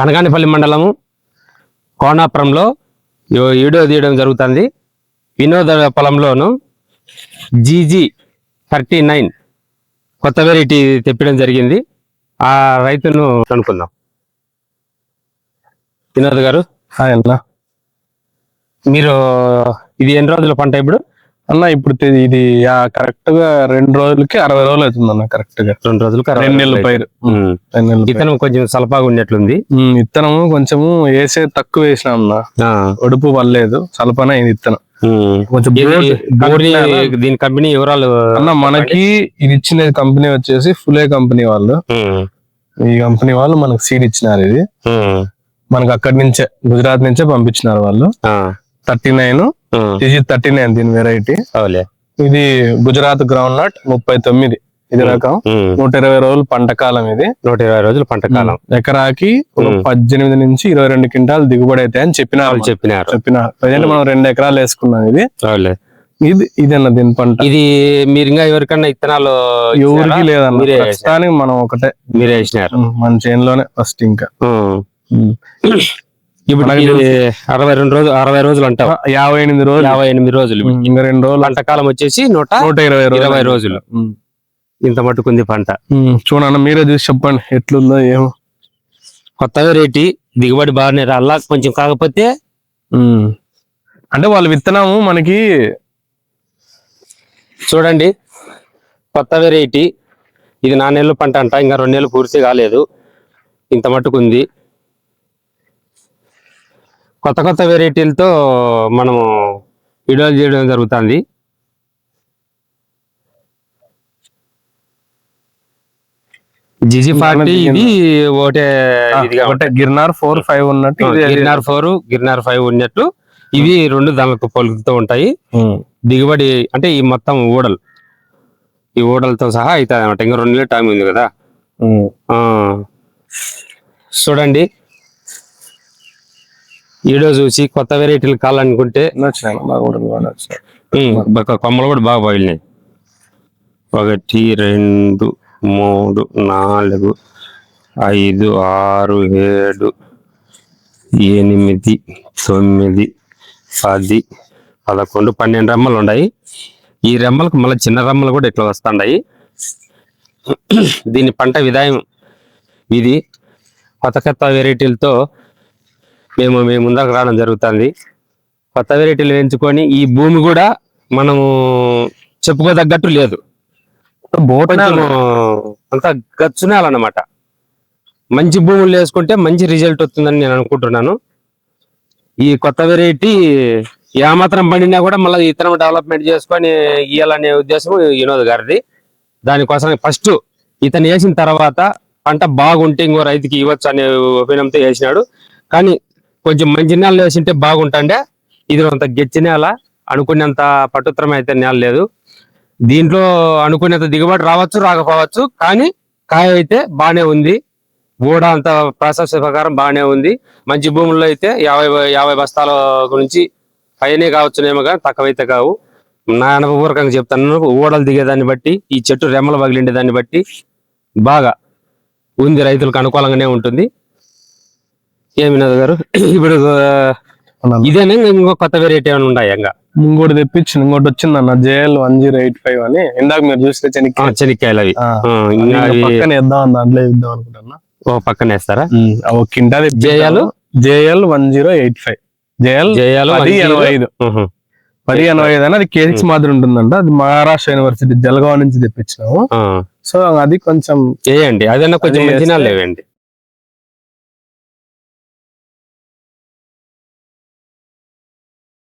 కనగానిపల్లి మండలము కోనాపురంలో ఈ- వీడియో తీయడం జరుగుతుంది. వినోద పొలంలోను జీజీ థర్టీ నైన్ కొత్త వెరైటీ తెప్పడం జరిగింది. ఆ రైతును కనుక్కుందాం. వినోద్ గారు. హాయ్ అన్న. మీరు ఇది ఎన్ని రోజుల పంట ఇప్పుడు? అన్న ఇప్పుడు తె- ఇది కరెక్ట్గా రెండు రోజులకి అరవై రోజులు అవుతుంది అన్న కరెక్ట్గా. రెండు రోజులకు రెండు నెలల పైరు. రెండు నెలల పైరు. ఇతను కొంచెం సలపాగా ఉన్నట్లుంది ఉమ్, విత్తనము కొంచెము వేసే తక్కువ వేసినాం అన్న. ఆ, ఒడుపు పడలేదు సలపన అయింది విత్తనం ఉమ్. కొంచెం ఇది బోర్ని కంపెనీ దీని కంపెనీ వివరాలు అన్న మనకి ఇది ఇచ్చిన కంపెనీ వచ్చేసి ఫులే కంపెనీ వాళ్ళు. ఉమ్, ఈ కంపెనీ వాళ్ళు మనకు సీడ్ ఇచ్చినారు ఇది. ఉమ్, మనకు అక్కడి నుంచే గుజరాత్ నుంచే పంపించినారు వాళ్ళు. ఆ, థర్టీ నైన్ ఇది థర్టీ నైన్ దీని వెరైటీ అవులే. ఇది గుజరాత్ గ్రౌండ్ నట్ ముప్పై తొమ్మిది. ఇది రకం. నూట ఇరవై రోజులు పంట కాలం ఇది. నూట ఇరవై రోజులు పంట కాలం. ఎకరాకి. పద్దెనిమిది నుంచి ఇరవై రెండు క్వింటాలు దిగుబడి అయితే అని చెప్పిన వాళ్ళు చెప్పినారు. చెప్పిన ప్రజెంట్ మనం రెండు ఎకరాలు వేసుకున్నాం ఇది. ఇది ఇదన్న దీని పంట? ఇది మీరు ఇంకా ఎవరికన్నా ఇత్తనాలు ఎవరికి? లేదన్న ప్రస్తుతానికి మనం ఒకటే. మీరే వేసినారు. మన చేనులోనే ఫస్ట్ ఇంకా. ఇప్పుడు అరవై రెండు రోజులు అరవై రోజులు అంటావు యాభై ఎనిమిది రోజులు. యాభై ఎనిమిది రోజులు. ఇంకా రెండు రోజులు. పంట కాలం వచ్చేసి నూట నూట ఇరవై రోజులు. ఇరవై రోజులు. ఇంత మట్టుకుంది పంట. చూడన్న మీరే చూసి చెప్పండి ఎట్లుందో ఏమో. కొత్త వెరైటీ దిగుబడి బాగానే రాలా కొంచెం కాకపోతే. అంటే వాళ్ళు విత్తనము మనకి చూడండి కొత్త వెరైటీ ఇది నా నెలలు పంట అంట ఇంకా రెండు నెలలు పూర్తి కాలేదు. ఇంత మట్టుకుంది. కొత్త కొత్త వెరైటీలతో మనము వీడియోలు చేయడం జరుగుతుంది. జిజి ఫార్టీ ఇది ఒకటే గిర్నార్ ఫోర్ ఫైవ్ ఉన్నట్టు గిర్నార్ ఫోర్ గిర్నార్ ఫైవ్ ఉన్నట్టు ఇవి రెండు దానికి పలుకుతూ ఉంటాయి. దిగుబడి అంటే ఈ మొత్తం ఊడలు. ఈ ఊడలతో సహా అవుతుంది అనమాట ఇంకా రెండు టైం ఉంది కదా. చూడండి. వీడియో చూసి కొత్త వెరైటీలు కావాలనుకుంటే కొమ్మలు కూడా బాగా పగిలినాయి ఒకటి రెండు మూడు నాలుగు ఐదు ఆరు ఏడు ఎనిమిది తొమ్మిది పది పదకొండు పన్నెండు రెమ్మలు ఉన్నాయి. ఈ రెమ్మలకు మళ్ళీ చిన్న రెమ్మలు కూడా ఇట్లా వస్తుండాయి దీని పంట విధాయం ఇది. కొత్త కొత్త వెరైటీలతో మేము మేము ముందరకు రావడం జరుగుతుంది. కొత్త వెరైటీలు పెంచుకొని ఈ భూమి కూడా మనము చెప్పుకోదగ్గట్టు లేదు. అంతా గచ్చునేయాలన్నమాట మంచి భూములు వేసుకుంటే మంచి రిజల్ట్ వస్తుందని నేను అనుకుంటున్నాను. ఈ కొత్త వెరైటీ ఏమాత్రం పండినా కూడా మళ్ళీ ఇతరం డెవలప్మెంట్ చేసుకొని ఇవ్వాలనే ఉద్దేశం వినోద్ గారిది. దానికోసం ఫస్ట్ ఇతను వేసిన తర్వాత పంట బాగుంటే ఇంకో రైతుకి ఇవ్వచ్చు అనే ఒపీనియంతో వేసినాడు. కానీ కొంచెం మంచి నేల వేసింటే బాగుంటుండే. ఇది అంత గెచ్చి నేల అనుకునేంత పట్టుత్రం అయితే నేల లేదు. దీంట్లో అనుకునేంత దిగుబడి రావచ్చు రాకపోవచ్చు కానీ కాయ అయితే బాగానే ఉంది. ఊడ అంత ప్రాసెస్ ప్రకారం బాగానే ఉంది. మంచి భూముల్లో అయితే యాభై యాభై బస్తాల గురించి పైనే కావచ్చునేమో కానీ తక్కువైతే కావు. నా అనుభవపూర్వకంగా చెప్తాను ఊడలు దిగేదాన్ని బట్టి ఈ చెట్టు రెమ్మలు పగిలిండే దాన్ని బట్టి బాగా ఉంది రైతులకు అనుకూలంగానే ఉంటుంది. ఏమి వినోద్ గారు? ఇప్పుడు ఇదేనా ఇంకో కొత్త వెరైటీ ఏమైనా ఉన్నాయా ఇంకా ఇంకోటి తెప్పించింది ఇంకోటి వచ్చింది అన్న. JL one zero eight five అని. ఇందాక మీరు చూస్తే చెనికి ఆ, చెనిక్కాయలు. అవి. పక్కన వేద్దాం దాంట్లో వేద్దాం అనుకుంటున్నా. ఓ పక్కన వేస్తారా ఒక కింటా JL? JL one zero eight five. JL జయాలు పది ఎనభై ఐదు. పది ఎనభై ఐదు అని అది కేజిక్స్ మాదిరి ఉంటుందంట. అది మహారాష్ట్ర యూనివర్సిటీ జలగావ్ నుంచి తెప్పించినాము. సో అది కొంచెం చేయండి. అదన్నా కొంచెం మంచిగా లేవండి.